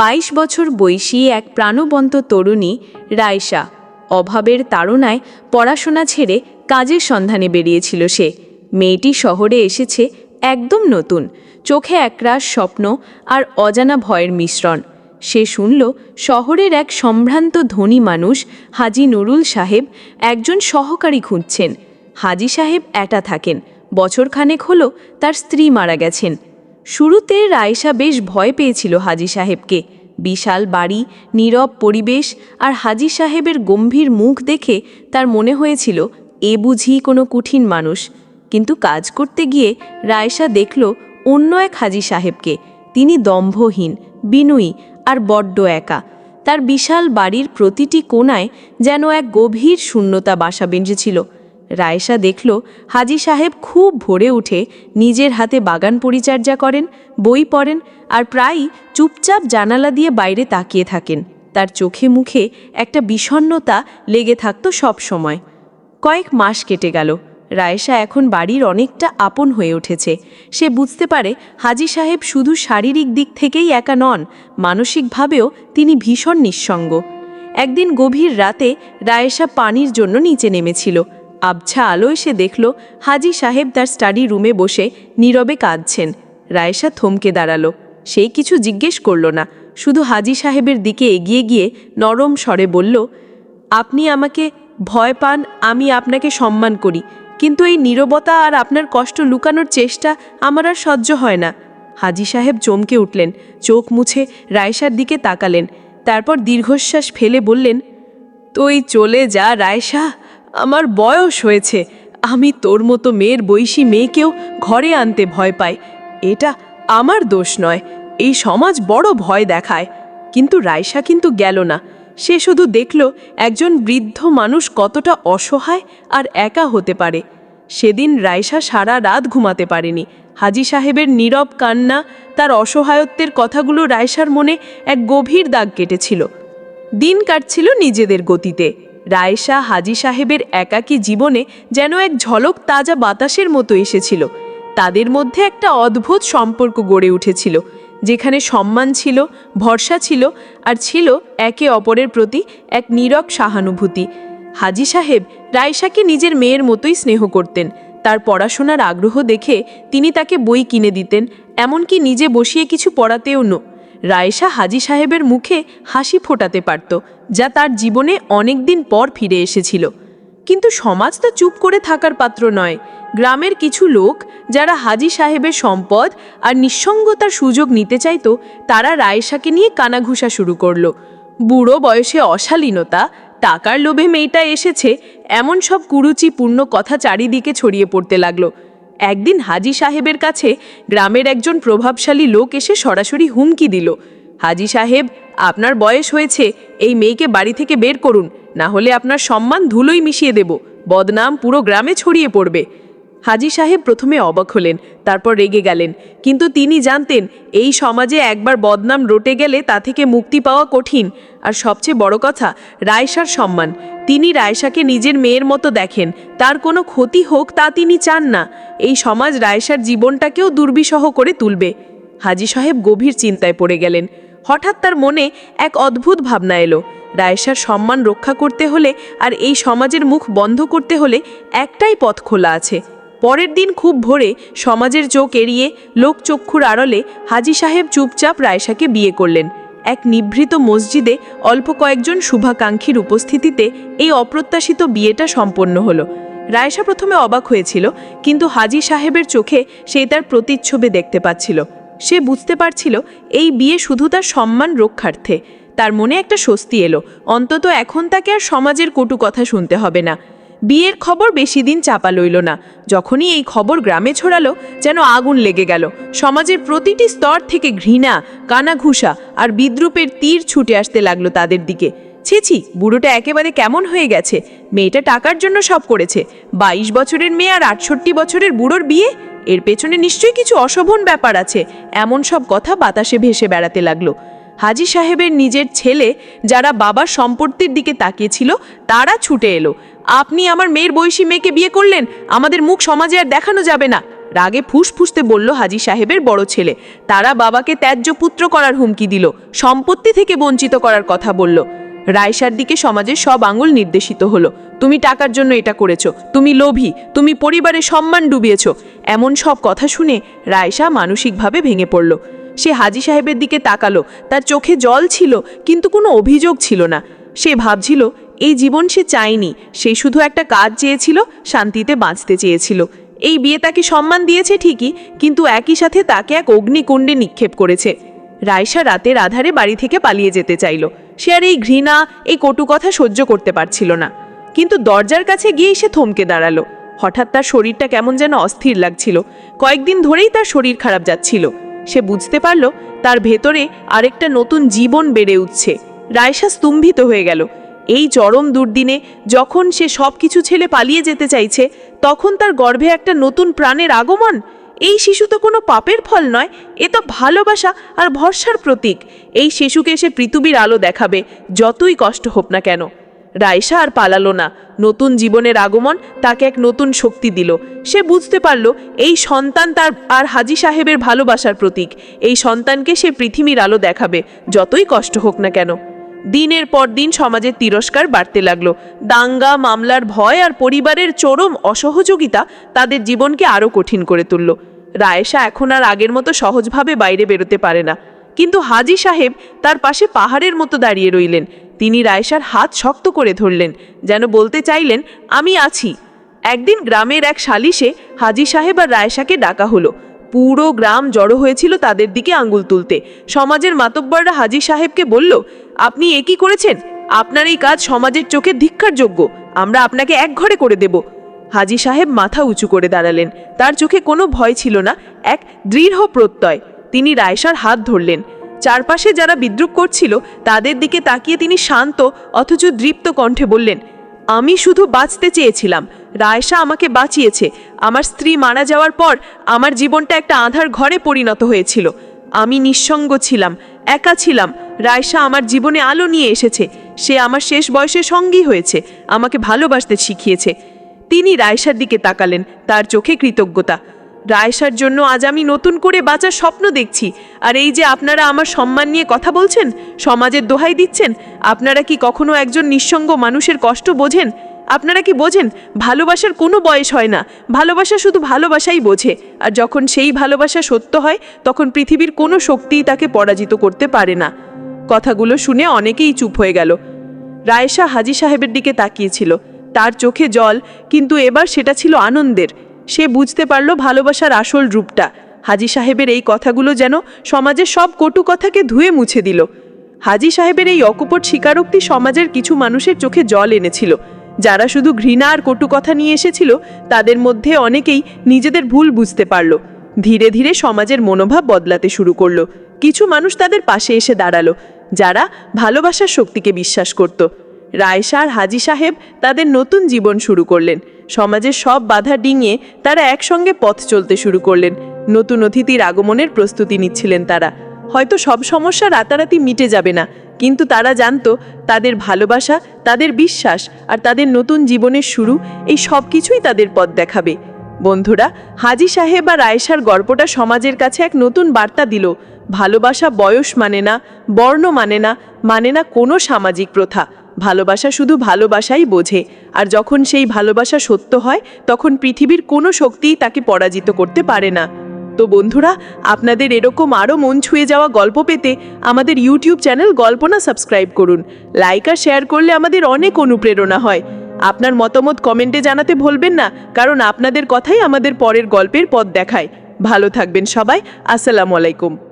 বাইশ বছর বয়সী এক প্রাণবন্ত তরুণী রায়সা অভাবের তাড়নায় পড়াশোনা ছেড়ে কাজের সন্ধানে বেরিয়েছিল সে। মেয়েটি শহরে এসেছে একদম নতুন, চোখে একরাশ স্বপ্ন আর অজানা ভয়ের মিশ্রণ। সে শুনল শহরের এক সম্ভ্রান্ত ধনী মানুষ হাজি নুরুল সাহেব একজন সহকারী খুঁজছেন। হাজি সাহেব এটা থাকেন, বছরখানেক হলো তার স্ত্রী মারা গেছেন। শুরুতে রায়সা বেশ ভয় পেয়েছিল হাজি সাহেবকে। বিশাল বাড়ি, নীরব পরিবেশ আর হাজি সাহেবের গম্ভীর মুখ দেখে তার মনে হয়েছিল, এ বুঝি কোনো কঠিন মানুষ। কিন্তু কাজ করতে গিয়ে রায়সা দেখল অন্য এক হাজি সাহেবকে। তিনি দম্ভহীন, বিনয়ী আর বড্ড একা। তার বিশাল বাড়ির প্রতিটি কোণায় যেন এক গভীর শূন্যতা বাসা বেঁধেছিল। রায়সা দেখল হাজি সাহেব খুব ভোরে উঠে নিজের হাতে বাগান পরিচর্যা করেন, বই পড়েন আর প্রায়ই চুপচাপ জানালা দিয়ে বাইরে তাকিয়ে থাকেন। তার চোখে মুখে একটা বিষণ্ণতা লেগে থাকত সব সময়। কয়েক মাস কেটে গেল। রায়েশা এখন বাড়ির অনেকটা আপন হয়ে উঠেছে। সে বুঝতে পারে হাজি সাহেব শুধু শারীরিক দিক থেকেই একা নন, মানসিকভাবেও তিনি ভীষণ নিঃসঙ্গ। একদিন গভীর রাতে রায়েশা পানির জন্য নিচে নেমেছিল। আবছা আলোয় সে দেখল হাজি সাহেব তার স্টাডি রুমে বসে নীরবে কাঁদছেন। রায়েশা থমকে দাঁড়াল। সেই কিছু জিজ্ঞেস করল না। শুধু হাজি সাহেবের দিকে এগিয়ে গিয়ে নরম স্বরে বলল, আপনি আমাকে ভয় পান, আমি আপনাকে সম্মান করি। কিন্তু এই নীরবতা আর আপনার কষ্ট লুকানোর চেষ্টা আমার আর সহ্য হয় না। হাজি সাহেব চমকে উঠলেন, চোখ মুছে রায়সার দিকে তাকালেন। তারপর দীর্ঘশ্বাস ফেলে বললেন, তুই চলে যা রায়সা আমার বয়স হয়েছে। আমি তোর মতো মেয়ের বৈশী মেয়েকেও ঘরে আনতে ভয় পাই। এটা আমার দোষ নয়। এই সমাজ বড় ভয় দেখায়। কিন্তু রায়সা কিন্তু গেল না। সে শুধু দেখল একজন বৃদ্ধ মানুষ কতটা অসহায় আর একা হতে পারে। সেদিন রায়সা সারা রাত ঘুমাতে পারেনি। হাজি সাহেবের নীরব কান্না, তার অসহায়ত্বের কথাগুলো রায়সার মনে এক গভীর দাগ কেটেছিল। দিন কাটছিল নিজেদের গতিতে। রায়সা হাজি সাহেবের একাকী জীবনে যেন এক ঝলক তাজা বাতাসের মতো এসেছিল। তাদের মধ্যে একটা অদ্ভুত সম্পর্ক গড়ে উঠেছিল, যেখানে সম্মান ছিল, ভরসা ছিল, আর ছিল একে অপরের প্রতি এক নীরব সহানুভূতি। হাজি সাহেব রায়শাকে নিজের মেয়ের মতোই স্নেহ করতেন। তার পড়াশোনার আগ্রহ দেখে তিনি তাকে বই কিনে দিতেন, এমনকি নিজে বসিয়ে কিছু পড়াতেও নো রায়সা হাজি সাহেবের মুখে হাসি ফোটাতে পারত, যা তার জীবনে অনেক দিন পর ফিরে এসেছিল। কিন্তু সমাজ তো চুপ করে থাকার পাত্র নয়। গ্রামের কিছু লোক যারা হাজি সাহেবের সম্পদ আর নিঃসঙ্গতার সুযোগ নিতে চাইত, তারা রায়সাকে নিয়ে কানাঘুষা শুরু করল। বুড়ো বয়সে অশালীনতা, টাকার লোভে মেয়েটা এসেছে, এমন সব কুরুচিপূর্ণ কথা চারিদিকে ছড়িয়ে পড়তে লাগল। একদিন হাজি সাহেবের কাছে গ্রামের একজন প্রভাবশালী লোক এসে সরাসরি হুমকি দিল। হাজি সাহেব, আপনার বয়স হয়েছে, এই মেয়েকে বাড়ি থেকে বের করুন, না হলে আপনার সম্মান ধুলোই মিশিয়ে দেব। বদনাম পুরো গ্রামে ছড়িয়ে পড়বে। হাজি সাহেব প্রথমে অবাক হলেন, তারপর রেগে গেলেন। কিন্তু তিনি জানতেন, এই সমাজে একবার বদনাম রটে গেলে তা থেকে মুক্তি পাওয়া কঠিন। আর সবচেয়ে বড় কথা রায়সার সম্মান। তিনি রায়সাকে নিজের মেয়ের মতো দেখেন। তার কোনো ক্ষতি হোক তা তিনি চান না। এই সমাজ রায়সার জীবনটাকেও দুর্বিষহ করে তুলবে। হাজি সাহেব গভীর চিন্তায় পড়ে গেলেন। হঠাৎ তার মনে এক অদ্ভুত ভাবনা এলো। রায়সার সম্মান রক্ষা করতে হলে আর এই সমাজের মুখ বন্ধ করতে হলে একটাই পথ খোলা আছে। পরের দিন খুব ভোরে সমাজের চোখ এড়িয়ে লোকচক্ষুর আড়লে হাজি সাহেব চুপচাপ রায়সাকে বিয়ে করলেন। এক নিভৃত মসজিদে অল্প কয়েকজন শুভাকাঙ্ক্ষীর উপস্থিতিতে এই অপ্রত্যাশিত বিয়েটা সম্পন্ন হলো। রায়সা প্রথমে অবাক হয়েছিল, কিন্তু হাজি সাহেবের চোখে সে তার প্রতিচ্ছবি দেখতে পাচ্ছিল। সে বুঝতে পারছিল এই বিয়ে শুধু তার সম্মান রক্ষার্থে। তার মনে একটা স্বস্তি এলো, অন্তত এখন তাকে আর সমাজের কটু কথা শুনতে হবে না। বিয়ের খবর বেশি দিন চাপা লইল না। যখনই এই খবর গ্রামে ছড়ালো, যেন আগুন লেগে গেল। সমাজের প্রতিটি স্তর থেকে ঘৃণা, কানাঘুষা আর বিদ্রুপের তীর ছুটে আসতে লাগল তাদের দিকে। ছেছি বুড়োটা একেবারে কেমন হয়ে গেছে? মেয়েটা টাকার জন্য সব করেছে। বাইশ বছরের মেয়ে আর আটষট্টি বছরের বুড়োর বিয়ে? এর পেছনে নিশ্চয়ই কিছু অশোভন ব্যাপার আছে। এমন সব কথা বাতাসে ভেসে বেড়াতে লাগল। হাজি সাহেবের নিজের ছেলে যারা বাবার সম্পত্তির দিকে তাকিয়েছিল, তারা ছুটে এলো। আপনি আমার মেয়ের বয়সী মেয়েকে বিয়ে করলেন? আমাদের মুখ সমাজে আর দেখানো যাবে না। রাগে ফুসফুসতে বলল হাজি সাহেবের বড় ছেলে। তারা বাবাকে ত্যায্য পুত্র করার হুমকি দিল, সম্পত্তি থেকে বঞ্চিত করার কথা বলল। রায়সার দিকে সমাজের সব আঙুল নির্দেশিত হলো। তুমি টাকার জন্য এটা করেছ, তুমি লোভী, তুমি পরিবারের সম্মান ডুবিয়েছো। এমন সব কথা শুনে রায়সা মানসিকভাবে ভেঙে পড়ল। সে হাজি সাহেবের দিকে তাকালো। তার চোখে জল ছিল, কিন্তু কোনো অভিযোগ ছিল না। সে ভাবছিল, এই জীবন সে চায়নি। সে শুধু একটা কাজ চেয়েছিল, শান্তিতে বাঁচতে চেয়েছিল। এই বিয়ে তাকে সম্মান দিয়েছে ঠিকই, কিন্তু একই সাথে তাকে এক অগ্নিকুণ্ডে নিক্ষেপ করেছে। রায়সা রাতের আধারে বাড়ি থেকে পালিয়ে যেতে চাইল। সে আর এই ঘৃণা, এই কটু কথা সহ্য করতে পারছিল না। কিন্তু দরজার কাছে গিয়েই সে থমকে দাঁড়াল। হঠাৎ তার শরীরটা কেমন যেন অস্থির লাগছিল। কয়েকদিন ধরেই তার শরীর খারাপ যাচ্ছিল। সে বুঝতে পারল তার ভেতরে আরেকটা নতুন জীবন বেড়ে উঠছে। রায়সা স্তম্ভিত হয়ে গেল। এই চরম দুর্দিনে যখন সে সব কিছু ছেলে পালিয়ে যেতে চাইছে, তখন তার গর্ভে একটা নতুন প্রাণের আগমন? এই শিশু তো কোনো পাপের ফল নয়, এ তো ভালোবাসা আর ভরসার প্রতীক। এই শিশুকে সে পৃথিবীর আলো দেখাবে, যতই কষ্ট হোক না কেন। রায়সা আর পালালো না। নতুন জীবনের আগমন তাকে এক নতুন শক্তি দিল। সে বুঝতে পারল, এই সন্তান তার আর হাজি সাহেবের ভালোবাসার প্রতীক। এই সন্তানকে সে পৃথিবীর আলো দেখাবে, যতই কষ্ট হোক না কেন। দিনের পর দিন সমাজের তিরস্কার বাড়তে লাগল। দাঙ্গা, মামলার ভয় আর পরিবারের চরম অসহযোগিতা তাদের জীবনকে আরও কঠিন করে তুলল। রায়েশা এখন আর আগের মতো সহজভাবে বাইরে বেরোতে পারে না। কিন্তু হাজি সাহেব তার পাশে পাহাড়ের মতো দাঁড়িয়ে রইলেন। তিনি রায়েশার হাত শক্ত করে ধরলেন, যেন বলতে চাইলেন, আমি আছি। একদিন গ্রামের এক সালিশে হাজি সাহেব আর রায়েশাকে ডাকা হলো। পুরো গ্রাম জড়ো হয়েছিল তাদের দিকে আঙ্গুল তুলতে। সমাজের মাতব্বররা হাজি সাহেবকে বলল, আপনি এ কি করেছেন? আপনার এই কাজ সমাজের চোখে ধিক্কারযোগ্য আমরা আপনাকে এক ঘরে করে দেব। হাজি সাহেব মাথা উঁচু করে দাঁড়ালেন। তার চোখে কোনো ভয় ছিল না, এক দৃঢ় প্রত্যয়। তিনি রায়সার হাত ধরলেন। চারপাশে যারা বিদ্রুপ করছিল, তাদের দিকে তাকিয়ে তিনি শান্ত অথচ দৃপ্ত কণ্ঠে বললেন, আমি শুধু বাঁচতে চেয়েছিলাম। রায়সা আমাকে বাঁচিয়েছে। আমার স্ত্রী মারা যাওয়ার পর আমার জীবনটা একটা আধার ঘরে পরিণত হয়েছিল। আমি নিঃসঙ্গ ছিলাম, একা ছিলাম। রায়সা আমার জীবনে আলো নিয়ে এসেছে। সে আমার শেষ বয়সে সঙ্গী হয়েছে, আমাকে ভালোবাসতে শিখিয়েছে। তিনি রায়সার দিকে তাকালেন, তার চোখে কৃতজ্ঞতা। রায়সার জন্য আজ আমি নতুন করে বাঁচার স্বপ্ন দেখছি। আর এই যে আপনারা আমার সম্মান নিয়ে কথা বলছেন, সমাজের দোহাই দিচ্ছেন, আপনারা কি কখনো একজন নিঃসঙ্গ মানুষের কষ্ট বোঝেন? আপনারা কি বোঝেন, ভালোবাসার কোনো বয়স হয় না, ভালোবাসা শুধু ভালোবাসাই বোঝে, আর যখন সেই ভালোবাসা সত্য হয়, তখন পৃথিবীর কোনো শক্তিই তাকে পরাজিত করতে পারে না। কথাগুলো শুনে অনেকেই চুপ হয়ে গেল। রায়শা হাজি সাহেবের দিকে তাকিয়েছিল। তার চোখে জল, কিন্তু এবার সেটা ছিল আনন্দের। সে বুঝতে পারল ভালোবাসার আসল রূপটা। হাজি সাহেবের এই কথাগুলো যেন সমাজের সব কটু কথাকে ধুয়ে মুছে দিল। হাজি সাহেবের এই অকপট স্বীকারোক্তি সমাজের কিছু মানুষের চোখে জল এনেছিল। যারা শুধু ঘৃণা আর কটু কথা নিয়ে এসেছিল, তাদের মধ্যে অনেকেই নিজেদের ভুল বুঝতে পারল। ধীরে ধীরে সমাজের মনোভাব বদলাতে শুরু করল। কিছু মানুষ তাদের পাশে এসে দাঁড়াল, যারা ভালোবাসার শক্তিকে বিশ্বাস করত। আর হাজি সাহেব তাদের নতুন জীবন শুরু করলেন। সমাজের সব বাধা ডিঙিয়ে তারা একসঙ্গে পথ চলতে শুরু করলেন। নতুন অতিথির আগমনের প্রস্তুতি নিচ্ছিলেন তারা। হয়তো সব সমস্যা রাতারাতি মিটে যাবে না, কিন্তু তারা জানতো তাদের ভালোবাসা, তাদের বিশ্বাস আর তাদের নতুন জীবনের শুরু এই সব কিছুই তাদের পথ দেখাবে। বন্ধুরা, হাজি সাহেব আর রায়েশার গল্পটা সমাজের কাছে এক নতুন বার্তা দিল। ভালোবাসা বয়স মানে না, বর্ণ মানে না মানে না কোনো সামাজিক প্রথা। ভালোবাসা শুধু ভালোবাসাই বোঝে। আর যখন সেই ভালোবাসা সত্য হয়, তখন পৃথিবীর কোনো শক্তিই তাকে পরাজিত করতে পারে না। তো বন্ধুরা, আপনাদের এরকম আরও মন ছুঁয়ে যাওয়া গল্প পেতে আমাদের ইউটিউব চ্যানেল গল্পনা সাবস্ক্রাইব করুন। লাইক আর শেয়ার করলে আমাদের অনেক অনুপ্রেরণা হয়। আপনার মতামত কমেন্টে জানাতে ভুলবেন না, কারণ আপনাদের কথাই আমাদের পরের গল্পের পথ দেখায়। ভালো থাকবেন সবাই, আসসালামু আলাইকুম।